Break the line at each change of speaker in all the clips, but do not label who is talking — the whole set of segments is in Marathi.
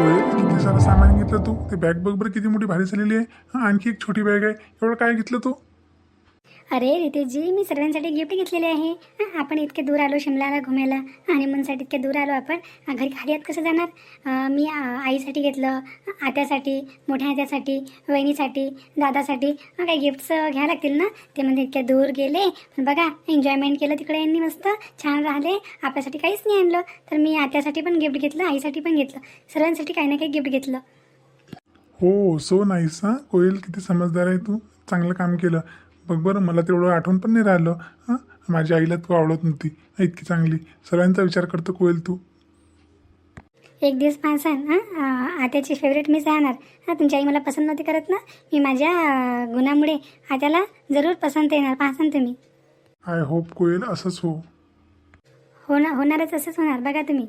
होय किती सारं सामान घेतलं तू. ते बॅग बघ बरं किती मोठी भारी झालेली आहे. आणखी एक छोटी बॅग आहे. एवढं काय घेतलं तू?
अरे रितेशजी मी सर्वांसाठी गिफ्ट घेतलेले आहे. आपण इतके दूर आलो शिमलाला घुमायला. हनीमूनसाठी इतके दूर आलो आपण. घरी खाली आत कसं जाणार? मी आईसाठी घेतलं आत्यासाठी मोठ्या आत्यासाठी वहिनीसाठी दादासाठी. काही गिफ्ट्स घ्यायला लागतील ना? ते म्हणजे इतक्या दूर गेले. पण बघा एन्जॉयमेंट केलं तिकडे यांनी मस्त. छान राहिले. आपल्यासाठी काहीच नाही आणलं. तर मी आत्यासाठी पण गिफ्ट घेतलं आईसाठी पण घेतलं. सर्वांसाठी काही ना काही गिफ्ट घेतलं.
हो सो नाईस हा? कोयल किती समजदार आहे तू. चांगलं काम केलं. बघ बरं मला तेवढं आठवण पण नाही राहिलं. हां? माझ्या आईला तू आवडत नव्हती. इतकी चांगली. सर्वांचा विचार करतो कोयल तू.
एक दिवस पाहसान हां? आत्याची फेवरेट मीच राहणार. हां तुमची आई मला पसंत नव्हती करत ना? मी माझ्या गुणामुळे आत्याला जरूर पसंत येणार. पाहसान तुम्ही.
आय होप कोयल असंच हो.
होणार होणारच असंच होणार. बघा तुम्ही.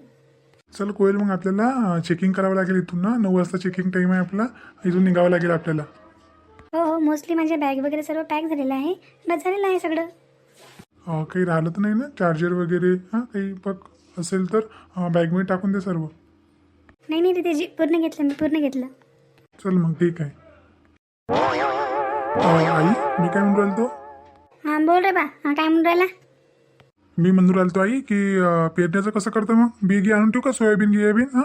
चल कोयल मग आपल्याला चेकिंग करावं लागेल इथून ना नऊ वाजता चेकिंग टाईम आहे आपला. इथून निघावं लागेल आपल्याला.
हो हो मोस्टली माझ्या बॅग वगैरे सर्व पॅक झालेलं आहे. बस झालेलं आहे सगळं.
अं, काही राहिलं तर नाही ना? चार्जर वगैरे हां काही बघ असेल तर अं, बॅगमध्ये टाकून दे सर्व.
नाही नाही ते पूर्ण घेतलं मी पूर्ण घेतलं.
चल मग ठीक आहे. अं, आई मी काय म्हणून राहिलो
हां बोल रे बा हां काय म्हणून राहिला?
मी म्हणून राहिलो आई की अं, पेरण्याचं कसं करतं मग? बी गी आणून ठेवू का? सोयाबीन गियाबीन हां?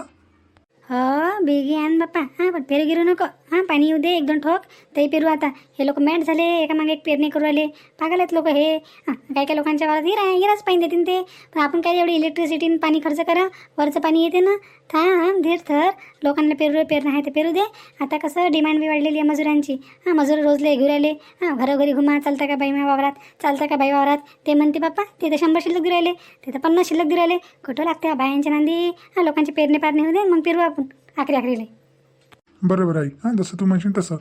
हो बेगी आण बाप्पा. हां पण पेरू गिरू नको. हां पाणी येऊ दे एक दोन ठोक. तरी पेरू आता. हे लोक मॅट झाले एका मागे एक पेरणी करू राहिले. पागल आहेत लोक हे. हां काही काही लोकांच्या वारात हिरा हिराच पाणी देतील ते. पण आपण काय एवढी इलेक्ट्रिसिटीनं पाणी खर्च करा? वरचं पाणी येते ना? था हां धीर. थर लोकांना पेरू पेरणं आहे ते पेरू दे. आता कसं डिमांड बी वाढलेली आहे मजुरांची. हां मजूर रोजले घेऊ राहिले. हां घरोघरी घुमा चालता का बाई माझ्या वावरात? चालता का बाई वावरात? ते म्हणते बाप्पा ते तर शंभर शिल्लक देऊ राहिले. ते तर पन्नास शिल्लक देऊ कुठं लागते हो बायांच्या नांदी? हां लोकांची पेरणी पारणी होऊ दे मग पेरू आखरी आखरीले
बरोबर आई हां जसं तू म्हणशील तसं.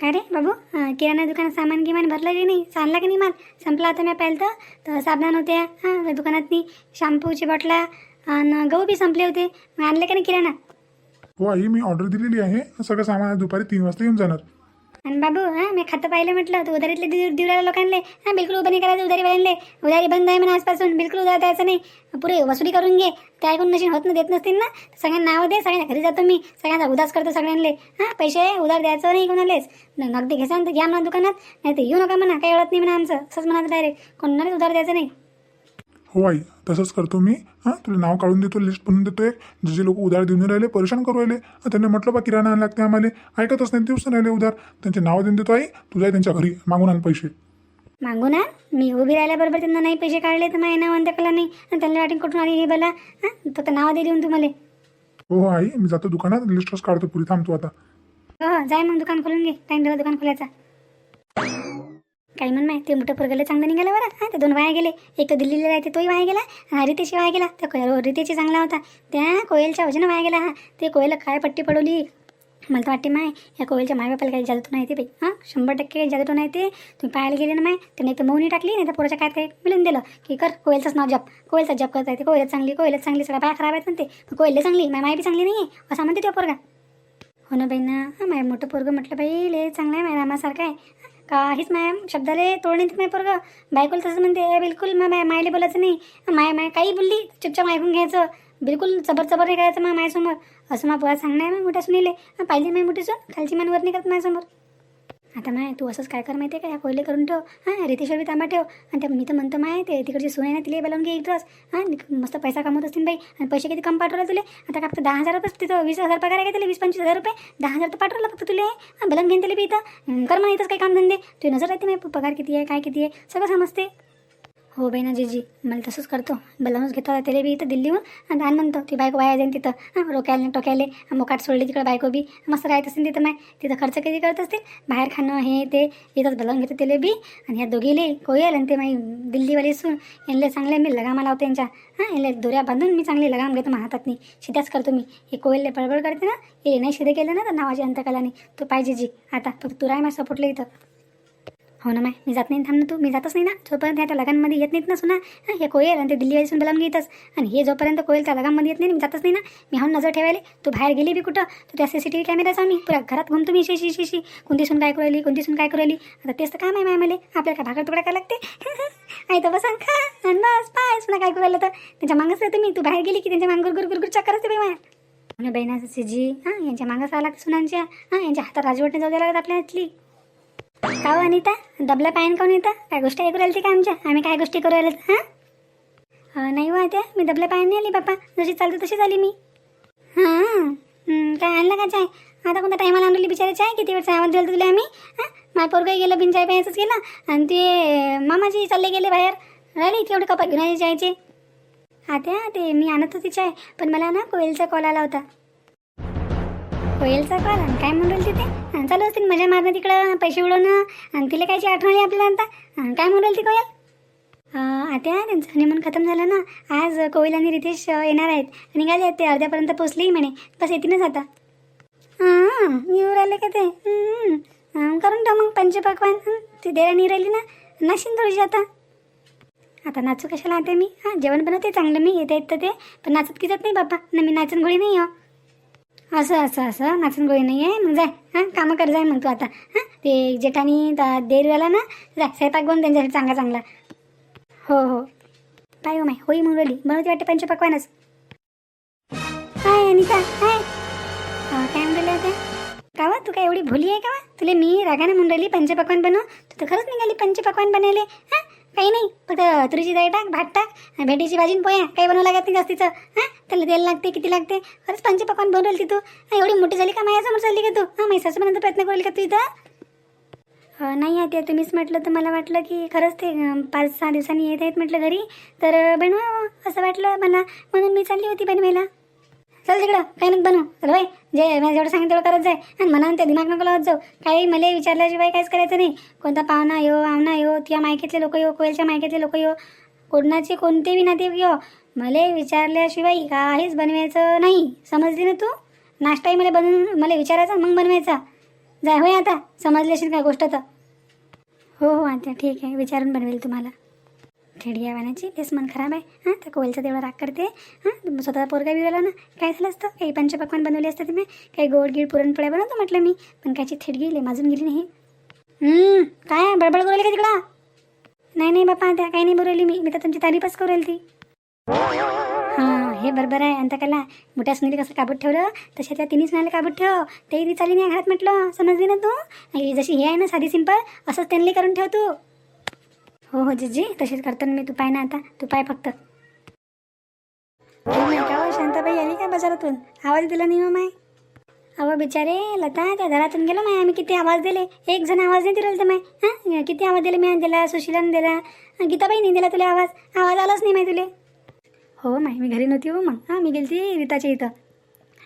काय रे बाबू? अं, किराणा दुकानात सामान गिमान भरलं की नाही? चालला की नाही माल? संपला आता मी पाहिलं तर. तर साबणान होत्या हां दुकानातनी. शॅम्पूची बॉटला आणि गहू बी संपले होते. मग आणले का नाही किराणा?
हो आई मी ऑर्डर दिलेली आहे. सगळं सामान आज दुपारी तीन वाजता येऊन जाणार.
आणि बाबू हां मी खातं पाहिलं म्हटलं तू उधारीतले देऊ देऊ राहिल्या लोकांना हां बिलकुल उभं नाही करायचं उधारी उधारीवाल्यांले उधारी बंद आहे म्हणा आजपासून बिलकुल उधार द्यायचं नाही. पुरे वसुली करून घे. ते ऐकून नशीन होत ना देत नसतील ना. सगळ्यांना नाव दे सगळ्यांना घरी जातो मी. सगळ्यांना उदास करतो सगळ्यांले. हां पैसे उधार द्यायचं नाही कोणालेच. नगदी घ्यायचं तर घ्या म्हणा दुकानात. नाही तर येऊ नका म्हणा काही ओळत नाही म्हणा आमचं. असंच म्हणा डायरेक्ट कोणालाच उधार द्यायचं नाही.
हो आई तसंच करतो मी. हां तुला नाव काढून देतो लिस्ट बनवून देतो एक. जे जे लोक उधार देऊन राहिले परेशान करू राहिले त्यांनी म्हटलं बा किराणा आणायला लागते आम्हाला. ऐकतच नाही दिवस राहिले उधार. त्यांचे नाव देऊन देतो आई तुझ्या त्यांच्या घरी मागून आण पैसे.
मागू ना मी उभी राहिल्याबरोबर त्यांना नाही पैसे काढले तर माझ्या नाव कला नाही आणि त्यांना वाटेल कुठून आली हे बला? हां तर नाव दे देऊन तुम्हाला
हो हो आई मी जातो दुकानात लिस्टच काढतो पुरी थांबतो आता.
हो हो जाय मग दुकान खोलून घे. टाईम दिला दुकान खोलायचा. काय म्हण माहिती ते मोठं पोरगलं चांगलं निघालं बरं. हां ते दोन वाया गेले. एक तर दिल्लीला राहते तोही वाया गेला. हा रितेशी वाया गेला. त्या को- रितेशी चांगला होता. त्या कोयलच्या वजनं वाया गेला. हा ते कोयला काय पट्टी पडवली. मला तर वाटते माय या कोयलच्या मायबापाला काही जादूतून नाही ते बाई. हां शंभर टक्के जादूतून नाही ते. तुम्ही पाहायला गेले ना माय तर नाही तर मौनी टाकली नाही तर पोराच्या काय काय मिळून दिलं. की कर कोयलचंच नाव जप. कोयलचा जप करता येते. कोयलच चांगली कोयलच चांगली सगळ्या बाया खराब आहेत म्हणते. पण कोयले चांगली माय माय बी चांगली नाही आहे असं म्हणते तो पोरगा. हो ना बाई ना. हां माय मोठं पोरगं म्हटलं बाई ले चांगलं आहे माय रामासारखं आहे. काहीच माया शब्दाले तोडणे नाही पोरगं. बायकोला तसं म्हणते बिलकुल मग माय मायले बोलायचं नाही. माय माय काही बोलली चुपचाप ऐकून घ्यायचं. बिलकुल चबर चबर नाही करायचं मग मायासमोर. असं मग पुरा सांगणार मग मोठ्या सुनीले. पाहिजे मी मोठी सून? खालची मान वर नाही करत माझ्यासमोर आता माय तू असंच काय कर माहिती आहे का? या कोयले करून ठेव. हां रितेश्वर बी तांबा ठेव. आणि त्या मी तर म्हणतो माय ते तिकडची सून आहे ना तिला बोलावून घे इकडंच हां मस्त पैसा कमवत असतील बाई. आणि पैसे किती कम पाठवले तुले? आता का फक्त दहा हजारातच तिथं वीस हजार पगार आहे का वीस पंचवीस हजार रुपये? दहा हजार तर पाठवलं फक्त तुले. हां बोलावून घेईन त्याला बी इथं. कर म्हणा इथंच काही काम धंदे तुझी नजर राहते माय पगार किती आहे काय किती आहे? सगळं समजते. हो बाई ना जीजी मला तसंच करतो. बलावूनच घेतो त्याला बी इथं दिल्लीहून. आणि धान म्हणतो ती बायको वाया जाईन तिथं. हां रोक्याला टोक्याले मोकाट सोडली तिकडं बायको बी. मस्त राहत असेल तिथं माय. तिथं खर्च किती करत असतील? बाहेर खाणं हे ते. इथंच बलावून घेतो त्याला बी. आणि ह्या दोघीले कोयल आणि ते माई दिल्लीवाली सून. यांना चांगले मी लगामा लावते यांच्या. हां यांना दोऱ्या बांधून मी चांगली लगाम घेतो मग हातातनी शिद्याच करतो मी. हे कोयलले बळबळ करते ना. हे नाही शिदे केलं ना तर नावाची अंतकालाने तू पाहिजे जी आता फक्त तुराय माझ्या सपोर्टला इथं. हो ना माय मी जात नाही थांब ना तू. मी जातच नाही ना. जोपर्यंत ह्या त्या लगांमध्ये येत नाहीत ना सुना हे कोयल आणि ते दिल्ली वाजून घेतच. आणि हे जोपर्यंत कोयल त्या लगांमध्ये येत नाही मी जातच नाही ना. मी हाऊन नजर ठेवायला. तू बाहेर गेली बी कुठं? तर त्या सी सी टी व्ही कॅमेराचा मी. पुऱ्या घरात घुमतो मी शिशी शिशी कोणती सून काय करू कोणती सून काय करू आता तेच तर काम आहे माय मला. आपल्याला काय भाकर तुकडा काय लागते? आई तर बसा खा. आणि बस पाय. सुना काय करायला तर? त्यांच्या मागच येते मी तू बाहेर गेली की त्यांच्या मांग गुर गुर गुर चक्कर असते बाई माया. हो बहिणाचं सिजी हां यांच्या मागं आला सुनांच्या. हां यांच्या हातात राजवटने जाऊ द्यायला लागत आपल्या हातली का हो अनिता. दबला पायन काऊन येतं काय गोष्ट ऐकू राहिली का आमच्या? आम्ही काय गोष्टी करू राहिलो? हां? नाही हो त्या मी दबल्या पायन नाही आली बाप्पा जशी चालते तशीच झाली मी. हां काय आणलं का चाय? आता कोणत्या टायमाला आणली बिचारी चाय? किती वेळचा आवाज दिला तुला आम्ही? हां? माझ्या पोरगं गेलं बिन चाय प्यायचंच गेलं. आणि ते मामाजी चालले गेले बाहेर. राहिले तेवढे कपात घेऊन आले चायचे. आत्या ते मी आणत होती चाय. पण मला ना कोयलचा कॉल आला होता. कोयलचा कॉल? आणि काय म्हणून तिथे चालू असतील. मजा मारणं तिकडं पैसे उडवणं. आणि तिला कायची आठवण आहे आपल्याला आता? काय म्हणून ती कोयल? आता आत्या त्यांचं हनीमून खतम झालं ना? आज कोयल आणि रितेश येणार आहेत. निघाले आहेत ते अर्ध्यापर्यंत पोचलेही म्हणे. बस येतीनच आता. हां येऊ राहिले का ते? करून टाक मग पंचपक्वान. हं, ती देरा राहिली ना? नाशिन थोडीशी आता. आता नाचू कशाला आता मी? हां जेवण बनवते चांगलं मी. येते येत ते. पण नाचत की नाही बाप्पा. ना मी नाचन गोळी नाही हो. असं असं असं. नाचून गोळी नाही आहे मग जाय हां कामं कर जाय मग तू आता. हां ते जेठानी देरवाला ना जाय स्वयंपाक बनवून त्यांच्यासाठी चांगला चांगला. हो हो. पाय हो माय होई म्हणून राहिली बनवते वाटते पंचपक्वानच हाय अनिता हाय. काय म्हणलं राहिली का वा तू काय एवढी भोली आहे का वा तुला मी रागाने म्हणून राहिली पंचपक्वान बनव. तू तर खरंच निघाली पंचपक्वान बनवले हां? काही नाही फक्त तुरीची डाळ टाक भात टाक भेटीची भेंडीची भाजी आणि पोया काही बनवू लागत नाही जास्तीचं हां? त्याला तेल लागते किती लागते? खरंच पंचपक्वान बनवली ती. तू एवढी मोठी झाली का माझ्यासमोर चालली का तू? हां माझ्या सासूपर्यंत प्रयत्न करेल का तू इथं? नाही आहे आता तुम्हीच म्हटलं तर मला वाटलं की खरंच ते पाच सहा दिवसांनी येत आहेत म्हटलं घरी. तर बनवा हो, असं वाटलं मला. म्हणून मी चालली होती बनवायला. चल तिकडं काही नाही बनू चल बाई जे मला जेवढं सांगितलं तेवढं करत जाय. आणि म्हणा ते दिमाग नको लावत जाऊ. काही मला विचारल्याशिवाय काहीच करायचं नाही. कोणता पाहुणा यो आवना यो त्या मायकेतले लोक यो कोयलच्या मायकेतले लोक यो. कोणाचे कोणते बी नाते यो. मला विचारल्याशिवाय काहीच बनवायचं नाही. समजली ना तू? नाश्ताही मला बनवून मला विचारायचा मग बनवायचा. जाय होय आता. समजली असेल काय गोष्ट तर. हो हो आता ठीक आहे. विचारून बनवेल तुम्हाला. खेडी वाण्याची तेच मन खराब आहे. हां त्या कोयलचा तेवढा राग करते. हां स्वतःचा पोरगा बिरवला ना काय झालं असतं? काही पंचपक्वान बनवले असतं तुम्ही? काही गोड गिड पुरणपोळ्या बनवतो म्हटलं मी. पण कायची थेट गेली माजून गेली नाही. काय बडबड करू का तिकडं? नाही नाही बापा त्या काही नाही बोलवली मी. मी तर तुमची तारीफच करेल ती हां हे बरोबर आहे. अंत कला मोठ्या सुनील कसं काबूत ठेवलं? तशा त्या तिन्ही सुनाला काबूत ठेव. ते ती चाली नाही घरात म्हटलं. समजली ना तू? जशी हे आहे ना साधी सिंपल असंच त्यांनी करून ठेव तू. हो हो जिजी तशीच करतो ना मी. तू पाय ना आता. तू पाय फक्त. हो का हो शांताबाई आली का बाजारातून? आवाज दिला नाही हो माय. अहो बिचारे लता त्या घरातून गेलो माय. आम्ही किती आवाज दिले. एक जण आवाज नाही दिला तर माय. हां? किती आवाज दिले? मी दिला सुशिलाने दिला गीताबाई नाही दिला तुला आवाज. आवाज आलाच नाही माय तुले. हो माय मी घरी नव्हती हो मग. हां मी गेली ती रीताच्या इथं.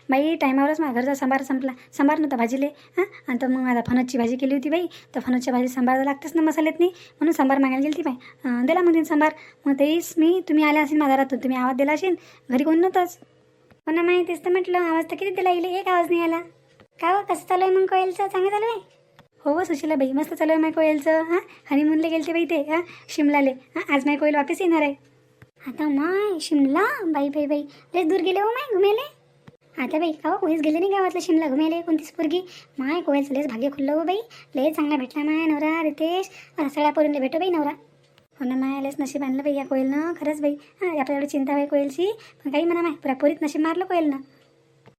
बाई टायमावरच माझ्या घरचा सांबार संपला. सांबार नव्हता भाजीले हां? आणि तर मग माझा फणसची भाजी केली होती बाई. तर फणसच्या भाजी सांबार लागतेच ना मसाल्यात नाही? म्हणून सांबार मागायला गेली ती बाई दिला मग तिने सांबार. मग तेच मी तुम्ही आल्या असेल माझ्या घरातून तुम्ही आवाज दिला असेल. घरी कोण नव्हतंच. हो ना माहिती तेच तर म्हटलं आवाज तर किती दिला येईल एक आवाज नाही आला. का हो कसं चालू आहे मग कोयलचं? चांगलं चालू आहे? हो हो सुशीला बाई मस्त चालू आहे माय कोयलचं हां? हनीमूनला गेलते बाई ते हां? शिमलाले हां? आज माय कोयल वापस येणार आहे. आता माय शिमला? बाई बाई बाई. लयच दूर गेले हो माय घुमेले आता बाई का कोणीच गेले नाही गावातलं शिमला घुमेले कोणतीच पोरगी. माय कोयलचं लेस भाग्य खुल्लं हो बाई. लय चांगला भेटला माय नवरा रितेश. सगळ्या पोरींना भेटो बाई नवरा. हो ना माय लयच नशीब आणलं बाई या कोयलनं. खरंच बाई हां आपल्याला एवढी चिंता बाई कोयलची. पण काही म्हणा माय पुरा पोरीत नशीब मारलं कोयलनं.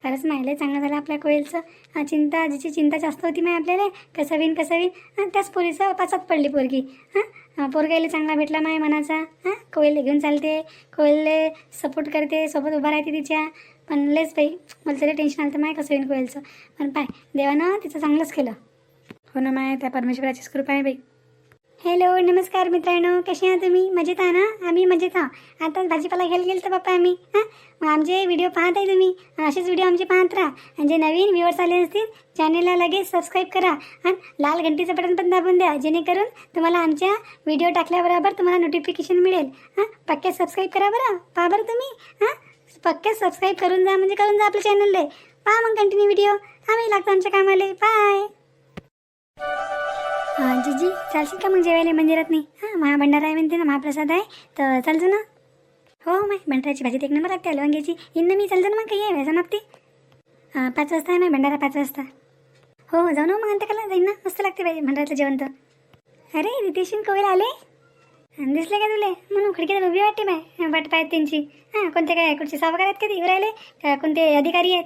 खरंच माहिले चांगलं झालं आपल्या कोयलचं. चिंता जिची चिंता जास्त होती माय आपल्याला. कसं होईन कसं होईन त्याच पोरीचं पाचात पडली पोरगी. हां पोरगायला चांगला भेटला माय मनाचा. हां कोयले घेऊन चालते. कोयलले सपोर्ट करते सोबत उभा राहते तिच्या. पण लेच बाई मला तरी टेन्शन आलं तर माय कसं होईन कोयलचं. पण पाय देवानं तिचं चांगलंच केलं. हो ना माय त्या परमेश्वराचीच कृपा आहे बाई. हॅलो नमस्कार मित्रांनो. कसे आहात तुम्ही? मजेत आहा ना? आम्ही मजेत आहो आता भाजीपाला घ्यायला गेलो तर बाप्पा आम्ही. हां? मग आमचे व्हिडिओ पाहत आहे तुम्ही. असेच व्हिडिओ आमचे पाहत राहा. आणि जे नवीन व्ह्युअर्स आले असतील चॅनेलला लगेच सबस्क्राईब करा. आणि लाल घंटीचं बटन पण दाबून द्या. जेणेकरून तुम्हाला आमच्या व्हिडिओ टाकल्याबरोबर तुम्हाला नोटिफिकेशन मिळेल. हां? पक्क्या सबस्क्राईब करा बरं. पहा बरं तुम्ही. हां? पक्क्या सबस्क्राईब करून जा म्हणजे करून जा आपल्या चॅनलला पहा मग कंटिन्यू व्हिडिओ आम्ही लागतो आमच्या कामाला. बाय हां जीजी चालशील का मग जेवायला? मंदिरात नाही. हां महाभंडारा आहे म्हणते ना महाप्रसाद आहे. तर चालतो ना. हो माय भंडाराची भाजी एक नंबर लागते लवंग्याची येईन ना मी चालतो ना मग काही आहे व्याजा हां पाच वाजता आहे ना भंडारा पाच वाजता. हो हो जाऊ ना मग अंतकाला जाईन ना. मस्त लागते पाहिजे भंडाराचं जेवण तर. अरे रितेशन कोविल आले? दिसले का तुले? म्हणून खिडकीत उभी वाटते बाय वाट पाहत त्यांची. हां कोणते काय कुठचे सावकार आहेत का ते? येऊ राहिले. का कोणते अधिकारी आहेत?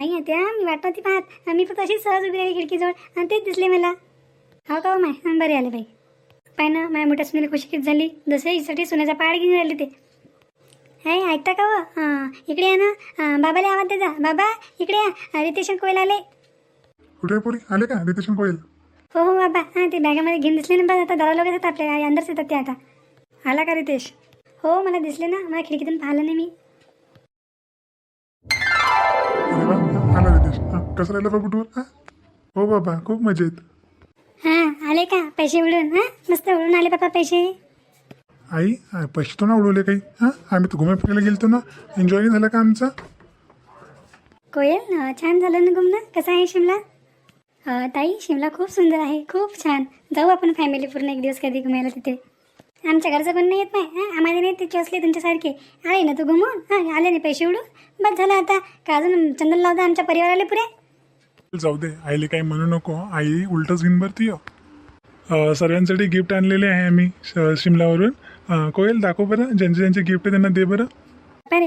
नाही त्या मी वाट नव्हती पाहत. मी फक्त अशीच सहज उभी राहिली खिडकीजवळ. आणि तेच दिसले मला. हो का हो माय? हं, बरे आले बाई. पाय ना माझ्या मोठ्या सुनेला खुशी किती झाली. दसऱ्यासाठी सोन्याचा पाड घेऊन राहिले ते. हाय ऐकता का हो? हां इकडे या ना. हां, बाबाला आवाज द्या बाबा इकडे या. रितेशन कोयल आले.
कुठे आहे पोरी? आले का? रितेशन कोयल?
हो हो बाबा. हां ते बॅगामध्ये घेऊन दिसले ना आता. दरा लोक येतात आपल्या अंदरच येतात ते आता. आला का रितेश? हो मला दिसले ना. मला खिडकीतून पाहिलं नाही मी.
अरे वा आला रितेश. हां कसं राहिलं बाबू टूर हां? हो बाबा. खूप मजेत.
हां आले का? पैसे उडून हां? मस्त उडून आले बाबा पैसे.
आई आ, पैसे तो ना उडवले काही. हां? आम्ही तर घुमे फिरायला गेलतो ना. एन्जॉय नाही झालं का आमचं?
कोयल अं, छान झालं ना घुमणं? कसं आहे शिमला? अं, ताई शिमला खूप सुंदर आहे. खूप छान. जाऊ आपण फॅमिली पूर्ण एक दिवस कधी घुमायला तिथे. आमच्या घरचं कोण नाही येत नाही हां? आम्हाला नाही तिथे असले तुमच्यासारखे. आले ना तू घुमून? हां आले नाही पैसे उडून? बस झालं आता. का अजून चंदन लावता आमच्या परिवाराला पुरे
जाऊ दे आईले काही म्हणू नको. आई उलटच घेऊन भरती हो. सर्वांसाठी गिफ्ट आणलेले आहे आम्ही श- शिमलावरून. कोयल दाखव बरं ज्यांचे ज्यांचे गिफ्ट आहे त्यांना दे बरं.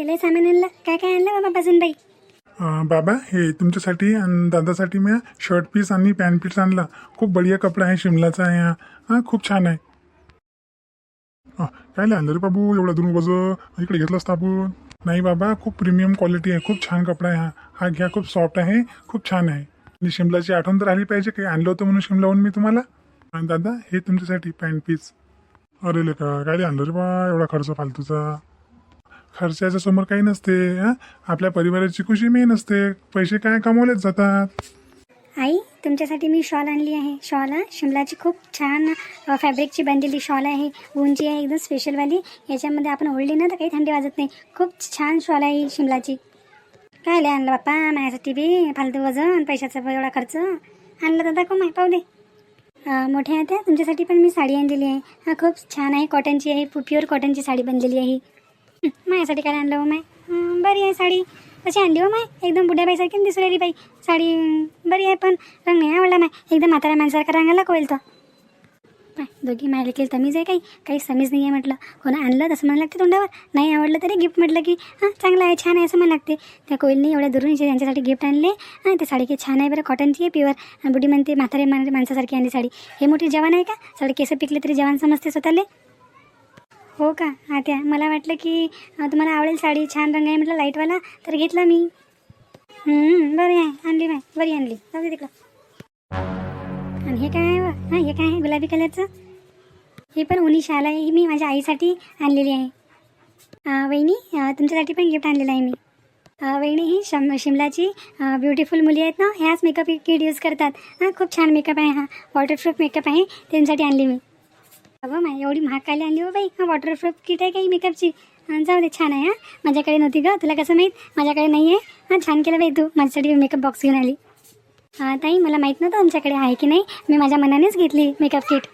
लय सामान आणलं. काय काय आणलं बाबा
अं, बाबा हे तुमच्यासाठी आणि दादासाठी मी शर्ट पीस आणि पॅन्ट पीस आणला. खूप बढिया कपडा आहे शिमलाचा आहे हा. हां खूप छान आहे. अं, काय आणलं रे बाबू? एवढा दूर वज इकडे घेतलं असतं आपण. नाही बाबा खूप प्रीमियम क्वालिटी आहे. खूप छान कपडा आहे हा. हा घ्या खूप सॉफ्ट आहे. खूप छान आहे. आणि शिमलाची आठवण तर आली पाहिजे. काही आणलं होतं म्हणून शिमलाहून मी तुम्हाला? आणि दादा हे तुमच्यासाठी पॅन्ट पीस अरे लेका काय आणलं रे बा एवढा खर्च फालतूचा. खर्चाच्या समोर काही नसते आपल्या परिवाराची खुशी मेन असते पैसे काय कमवलेच जातात?
आई तुमच्यासाठी मी शॉल आणली आहे. शॉल हा? शिमलाची खूप छान फॅब्रिकची बनलेली शॉल आहे. उंची आहे एकदम स्पेशलवाली याच्यामध्ये आपण ओढली ना तर काही थंडी वाजत नाही. खूप छान शॉल आहे शिमलाची. काय लय आणलं बाप्पा माझ्यासाठी बी फालतू वजन पैशाचा एवढा खर्च. आणलं दादा को माय पाहू दे. मोठ्या आहेत? त्या तुमच्यासाठी पण मी साडी आणलेली आहे. हा खूप छान आहे. कॉटनची आहे. प्युअर कॉटनची साडी बनलेली आहे. हं, माझ्यासाठी काय आणलं हो माय? बरी आहे साडी. कशी आणली हो माय? एकदम बुड्याबाईसारखी न दिसू राहिली बाई. साडी बरी आहे पण रंग नाही आवडला माय. एकदम म्हाताऱ्या माणसारखा रंगाला कोईल तर पाय दोघी मायला केली तमीज आहे काही. काही समीज नाही आहे म्हटलं. हो कोण आणलं तसं म्हणायला लागते तोंडावर? नाही आवडलं तरी गिफ्ट म्हटलं की हां चांगलं आहे छान आहे असं म्हणायला लागते. त्या कोयलनी एवढ्या दुरून इथे त्यांच्यासाठी गिफ्ट आणले हां ते साडी काही छान आहे बरं कॉटनची आहे प्युअर बुडी म्हणते म्हातारे मान माणसासारखी आणली साडी. हे मोठी जवान आहे का? साडी केसं पिकले तरी जवान समजते स्वतःले? हो का? आत्या त्या मला वाटलं की तुम्हाला आवडेल साडी छान रंग आहे म्हटलं लाईटवाला तर घेतला मी. बरं बरी आहे आणली बाय बरी आणली. जाऊ दे तिकडं. आणि हे काय आहे? हां हे काय आहे? गुलाबी कलरचं? हे पण उनी शाल आहे ही मी माझ्या आईसाठी आणलेली आहे. वहिनी तुमच्यासाठी पण गिफ्ट आणलेलं आहे मी. अं, वहिनी ही शम शिमलाची ब्युटिफुल मुली आहेत ना ह्याच मेकअप किट यूज करतात. हां खूप छान मेकअप आहे हा. वॉटरप्रूफ मेकअप आहे. त्यांच्यासाठी आणली मी. अगं मा एवढी महाग आणली हो बाई? हा वॉटरप्रूफ किट आहे काही मेकअपची जाऊ दे छान आहे हां. माझ्याकडे नव्हती गं. तुला कसं माहीत? माझ्याकडे नाही आहे हां छान केलं बाई तू. माझ्यासाठी मेकअप बॉक्स घेऊन आली. हां ताई मला माहीत नव्हतं तुमच्याकडे आहे की नाही. मी माझ्या मनानेच घेतली makeup kit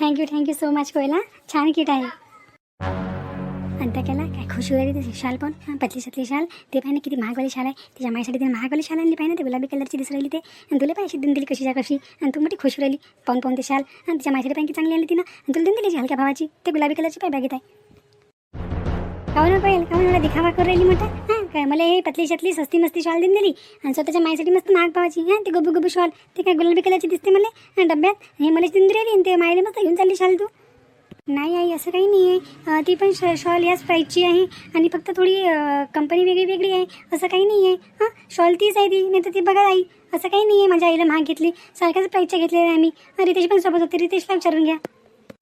thank you thank you so much कोयला. छान किट आहे. आणि त्या केला काय खुशी होईल त्याची शाल पण. हां पतली सतली शाल ते पाहिजे किती महागवाली शाल आहे. तिच्या माझ्यासाठी तिने महागवाली शाल आणली पाहिजे ना ते गुलाबी कलरची दिसू राहिली ते. आणि तुला पाहिजे देऊन दिली कशीच्या कशी. आणि तू मोठी खुश राहिली. पाहून पाहून ते शाल आणि तिच्या माझ्यासाठी पाहिजे चांगली आली तिनं. आणि तुला देऊन दिली हलक्या भावाची. ते गुलाबी कलरची पाय बॅगेत आहे. काहून पाहिजे काहून एवढा दिखावा करून राहिली मोठा? काय मला हे पतली शतली सस्ती मस्ती शॉल देऊन दिली. आणि स्वतःच्या मायसाठी मस्त महाग पावायची. हां ते गबू गबू शॉल. ते काय गुलाबी कलरची दिसते मला? डब्यात. हे मला देऊन राहिली आणि ते मायले मस्त घेऊन चालली शाल तू. नाही आई असं काही नाही आहे. ती पण श शॉल याच प्राईजची आहे. आणि फक्त थोडी कंपनी वेगळी वेगळी आहे. असं काही नाही आहे. हां शॉल तीच आहे ती. नाही तर ती बघा आई. असं काही नाही आहे. माझ्या आईला महाग घेतली. सारख्याच प्राईजच्या घेतलेल्या आहे आम्ही. रितेश पण सोबत होते. रितेशला विचारून घ्या.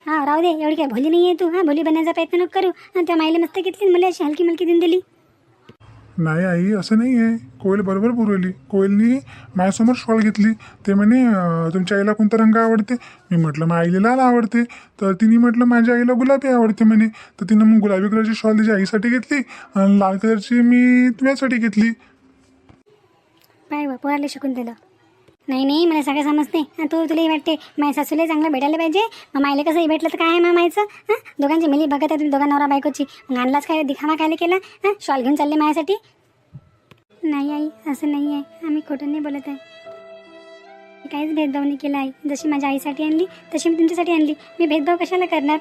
हां राहू दे. एवढी काय भोली नाही आहे तू. हां भोली बनण्याचा प्रयत्न नको करू. आणि त्या माईला मस्त घेतली आणि मला अशी हलकी मलकी देऊन दिली.
नाही आई असं नाही आहे. कोयल बरोबर पुरवली. कोयलनी माझ्यासमोर शॉल घेतली. ते म्हणे तुमच्या आईला कोणता रंग आवडते? मी म्हटलं माझ्या आईला लाल आवडते. तर तिने म्हटलं माझ्या आईला गुलाबी आवडते. म्हणे. तर तिनं मग गुलाबी कलरची शॉल तिच्या आईसाठी घेतली आणि लाल कलरची मी तुझ्यासाठी घेतली.
पाय व पोराला शिकून दिलं. नाही नाही मला सगळं समजते. तू तुलाही वाटते माझ्या सासूला चांगलं भेटायला पाहिजे? मग मायला कसंही भेटलं तर काय आहे मायचं? हां? दोघांची मिली बघत आहे तुम्ही दोघा नवरा बायकोची. मग आणलाच काय? दिखावा कायला केला? हां? शॉल घेऊन चालले माझ्यासाठी? नाही आई असं नाही आहे. आम्ही खोटं नाही बोलत आहे. काहीच भेदभाव नाही केला आई. जशी माझ्या आईसाठी आणली तशी मी तुमच्यासाठी आणली. मी भेदभाव कशाला करणार?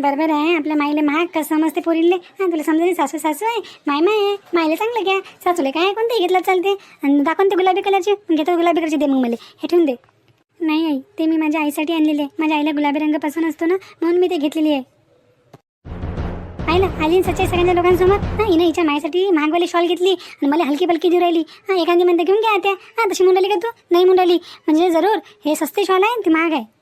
बरोबर आहे. आपल्या माईले महाग का? समजते पोरीले. हां तुला समजा सासू सासू आहे. माय माय आहे. मायले चांगलं घ्या. सासूले काय कोणते घेतलं चालते? आणि दाखवून ते गुलाबी कलरचे. घेतो गुलाबी कलरचे दे मग मला. हे ठेवून दे. नाही आई ते मी माझ्या आईसाठी आणलेले आहे. माझ्या आईला गुलाबी रंग पसंत असतो ना म्हणून मी ते घेतलेली आहे. आईला आली ना सच्चाई सगळ्यांच्या लोकांसमोर हां हिनं हिच्या मायासाठी महागवाली शॉल घेतली. आणि मला हलकी पलकी देऊ राहिली. हां एखादी म्हणते घेऊन घ्या त्या. हां तशी मुंडाली का तू? नाही मुंडाली. म्हणजे जरूर हे सस्ते शॉल आहे ते महाग आहे.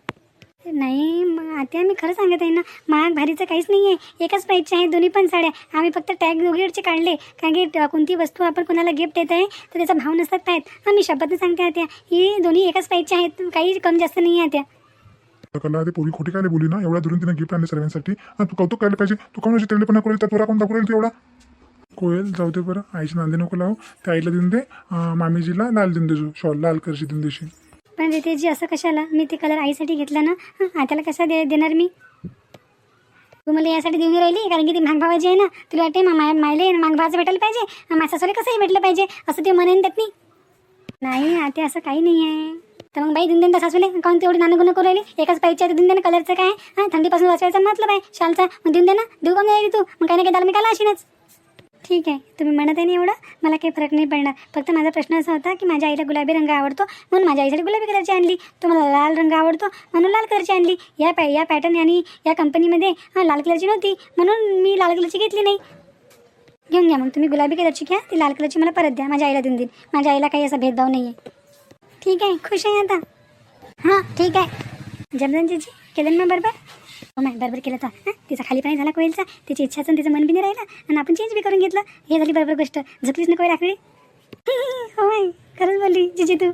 नाही मग आता मी खरं सांगत आहे ना महाग भारीचं काहीच नाही आहे एकाच प्राईजचे आहे दोन्ही पण साड्या. आम्ही फक्त टॅग दोघीकडचे काढले. कारण की कोणती वस्तू आपण कोणाला गिफ्ट देत आहे तर त्याचा भाव नसतात पाहत. हां मी शब्दात सांगते आत्या ही दोन्ही एकाच प्राईजचे आहेत काही कमी जास्त नाही आहे त्या
कला ते पोरी खोटी काय बोली ना? एवढ्या दुरून तिने गिफ्ट आणले सर्वांसाठी. हा तू कौतुक करायला पाहिजे. तू काऊन अशी तेवढेपणा करेल तर तुला कोण दाखवेल तू एवढा. कोयल जाऊ दे बरं. आईची नांदे नको लावू. त्या आईला देऊन दे. मामीजीला लाल देऊन देजो शॉल लाल करशी देऊन देशील.
म्हणजे देते जी असं कशाला? मी ते कलर आईसाठी घेतला ना? हं, त्याला कसा दे देणार मी? तू मला यासाठी देऊन राहिली? कारण की ती महाग भावाची आहे ना. तुला वाटते माय मायले महाग भावाचं भेटायला पाहिजे? माझ्या सासूला कसंही भेटलं पाहिजे? असं ते म्हणेन त्यात नाही नाही आता असं काही नाही आहे. तर मग बाई देऊन देईन त्या सासूले काऊन तेवढी नाणं गुन्हा करू राहिली? एकाच पाहिजे देऊन दे ना कलरचं काय? हां थंडीपासून वाचवायचा मतलब आहे शालचा. मग देऊन दे ना देऊ का नाही तू? मग काही ना काही दाल मी काला अशीनच. ठीक आहे. तुम्ही म्हणत आहे ना एवढं? मला काही फरक नाही पडणार. फक्त माझा प्रश्न असा होता की माझ्या आईला गुलाबी रंग आवडतो. म्हणून माझ्या आईसाठी गुलाबी कलरची आणली. तुम्हाला लाल रंग आवडतो. म्हणून लाल कलरची आणली. या पॅ या पॅटर्न आणि या कंपनीमध्ये लाल कलरची नव्हती. म्हणून मी लाल कलरची घेतली नाही. घेऊन घ्या मग. तुम्ही गुलाबी कलरची घ्या. ती लाल कलरची मला परत द्या. माझ्या आईला देऊन देईन. माझ्या आईला काही असा भेदभाव नाही आहे ठीक आहे. खुश आहे आता? हां ठीक आहे. जमदनजीजी केलं ना मग बरोबर? माय बरोबर केलं तर. हां? तिचा खाली पाणी झाला कोयलचा. तिची इच्छा असून तिचं मन बी नाही राहिलं. आणि आपण चेंज बी करून घेतलं. हे झाली बरोबर गोष्ट. झुकलीच ना कोयल राखडी हो माय खरंच बोलली जिजी तू.